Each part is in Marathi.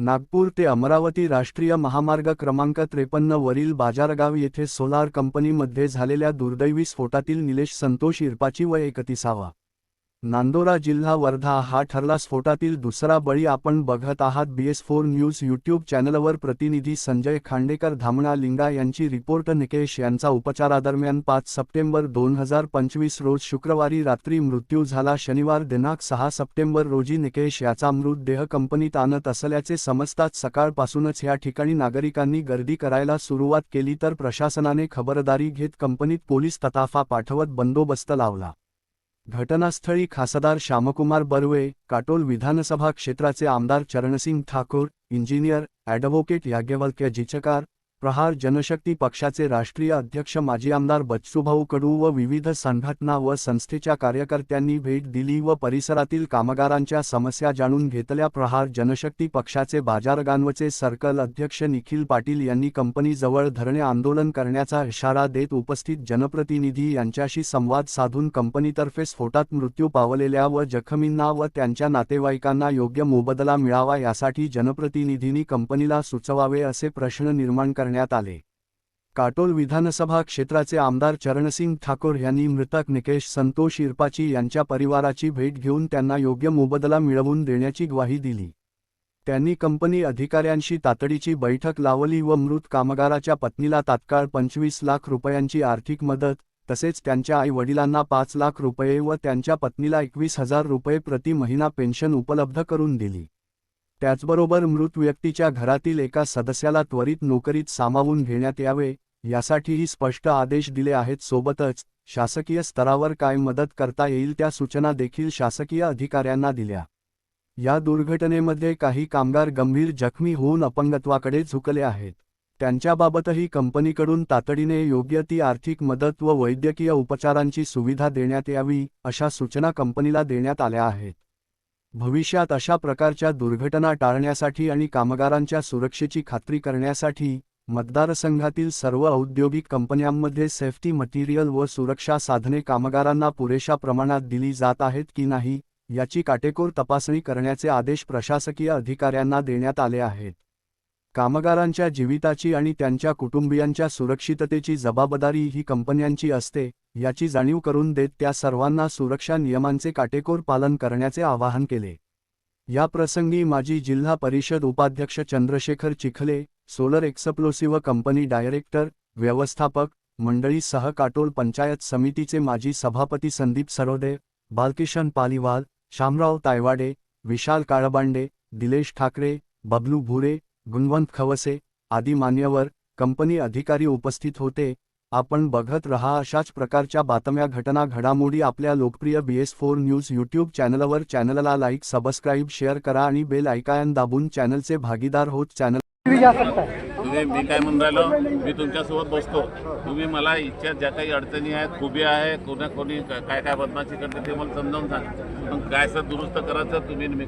नागपूर ते अमरावती राष्ट्रीय महामार्ग क्रमांक त्रेपन्न वरील बाजारगाव येथे सोलार कंपनीमध्ये झालेल्या दुर्दैवी स्फोटातील निलेश संतोष इरपाची वय एकतीसावा. नांदोरा जिल्हा वर्धा हा ठरला स्फोटातील दुसरा बळी आपण बघत आहात. बीएस फोर न्यूज यूट्यूब चॅनलवर प्रतिनिधी संजय खांडेकर धामणा लिंगा यांची रिपोर्ट. निकेश यांचा उपचारादरम्यान पाच सप्टेंबर दोन हजार पंचवीस रोज शुक्रवारी रात्री मृत्यू झाला. शनिवार दिनांक सहा सप्टेंबर रोजी निकेश याचा मृतदेह कंपनीत आणत असल्याचे समजताच सकाळपासूनच या ठिकाणी नागरिकांनी गर्दी करायला सुरुवात केली तर प्रशासनाने खबरदारी घेत कंपनीत पोलीस तताफा पाठवत बंदोबस्त लावला. घटनास्थळी खासदार श्यामकुमार बर्वे काटोल विधानसभा क्षेत्राचे आमदार चरणसिंग ठाकूर इंजिनियर ॲडव्होकेट याज्ञवल्क्य जिचकार प्रहार जनशक्ती पक्षाचे राष्ट्रीय अध्यक्ष माजी आमदार बच्चूभाऊ कडू व विविध संघटना व संस्थेच्या कार्यकर्त्यांनी भेट दिली व परिसरातील कामगारांच्या समस्या जाणून घेतल्या. प्रहार जनशक्ती पक्षाचे बाजारगांवचे सर्कल अध्यक्ष निखिल पाटील यांनी कंपनीजवळ धरणे आंदोलन करण्याचा इशारा देत उपस्थित जनप्रतिनिधी यांच्याशी संवाद साधून कंपनीतर्फे स्फोटात मृत्यू पावलेल्या व जखमींना व त्यांच्या नातेवाईकांना योग्य मोबदला मिळावा यासाठी जनप्रतिनिधींनी कंपनीला सुचवावे असे प्रश्न निर्माण करण्यात आले. काटोल विधानसभा क्षेत्राचे आमदार चरणसिंग ठाकूर यांनी मृतक निकेश संतोष इरपाची यांच्या परिवाराची भेट घेऊन त्यांना योग्य मोबदला मिळवून देण्याची ग्वाही दिली. त्यांनी कंपनी अधिकाऱ्यांशी तातडीची बैठक लावली व मृत कामगाराच्या पत्नीला तात्काळ पंचवीस लाख रुपयांची आर्थिक मदत तसेच त्यांच्या आई वडिलांना पाच लाख रुपये व त्यांच्या पत्नीला एकवीस हजार रुपये प्रति महिना पेन्शन उपलब्ध करून दिली. त्याचबरोबर मृत व्यक्तीच्या घरातील एका सदस्याला त्वरित नोकरीत सामावून घेण्यात यावे यासाठीही स्पष्ट आदेश दिले आहेत. सोबतच शासकीय स्तरावर काय मदत करता येईल त्या सूचना देखील शासकीय अधिकाऱ्यांना दिल्या. या दुर्घटनेमध्ये काही कामगार गंभीर जखमी होऊन अपंगत्वाकडे झुकले आहेत. त्यांच्याबाबतही कंपनीकडून तातडीने योग्य ती आर्थिक मदत व वैद्यकीय उपचारांची सुविधा देण्यात यावी अशा सूचना कंपनीला देण्यात आल्या आहेत. भविष्यात अशा प्रकारच्या दुर्घटना टाळण्यासाठी आणि कामगारांच्या सुरक्षेची खात्री करण्यासाठी मतदारसंघातील सर्व औद्योगिक कंपन्यांमध्ये सेफ्टी मटेरियल व सुरक्षा साधने कामगारांना पुरेशा प्रमाणात दिली जात आहेत की नाही याची काटेकोर तपासणी करण्याचे आदेश प्रशासकीय अधिकाऱ्यांना देण्यात आले आहेत. कामगारांच्या जीविताची आणि त्यांच्या कुटुंबियांच्या सुरक्षिततेची जबाबदारी ही कंपन्यांची असते याची जाणीव करून देत त्या सर्वांना सुरक्षा नियमांचे काटेकोर पालन करण्याचे आवाहन केले. या प्रसंगी माजी जिल्हा परिषद उपाध्यक्ष Chandrashekhar Chikhale solar explosive company director व्यवस्थापक मंडळी सह काटोल पंचायत समितीचे माजी सभापती संदीप सरोदे बालकिशन पालिवाल शामराव तायवाडे विशाल काळबांडे दिलेश ठाकरे बबलू भुरे गुणवंत खवसे आदी मान्यवर कंपनी अधिकारी उपस्थित होते. आपण बघत रहा अशाच प्रकारच्या बातम्या घटना घडामोडी आपल्या लोकप्रिय B S four news YouTube चॅनलवर चॅनलला लाईक सबस्क्राईब शेअर करा आणि बेल आयकॉन दाबून चॅनलचे भागीदार होत चॅनल भी जा सकता है तुम्ही मी काय म्हणून राहिलो? मी तुमच्यासोबत बसतो. तुम्ही मला इच्छा ज्या काही अडचणी आहेत खुबी आहे कोणा कोणी काय काय बदमाशी करते ते मला समजावून सांग. मग काय सर दुरुस्त करायचं तुम्ही आणि मी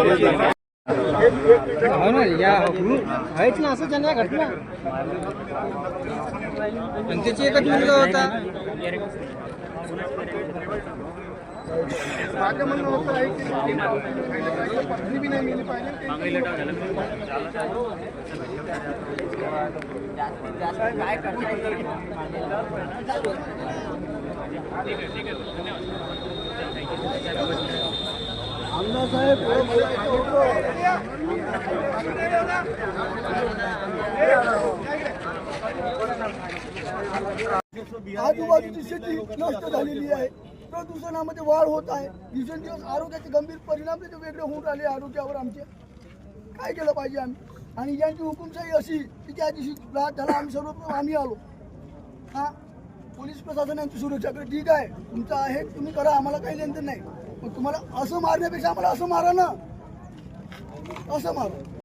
करतो. ठीक है देता येईल किती? हो ना या आहेच ना असंच आहे ना घटना आणि त्याची एकच मुलगा होता माझं म्हणणं होतं आहे की पत्नी बी नाही मिळली पाहिजे आजूबाजूची शेती नष्ट झालेली आहे. प्रदूषणामध्ये वाढ होत आहे. दिवसेंदिवस आरोग्याचे गंभीर परिणाम त्याचे वेगळे होऊन राहिले आरोग्यावर आमच्या काय केलं पाहिजे आम्ही? आणि यांची हुकुमशाही अशी की त्या दिवशी झाला आम्ही सर्वप्रथम आम्ही आलो. हा? पोलीस प्रशासन यांची सुरक्षाकडे ठीक आहे. तुमचं आहे तुम्ही करा आम्हाला काही लेनदेन नाही. पण तुम्हाला असं मारण्यापेक्षा आम्हाला असं मारा ना. असं मारा.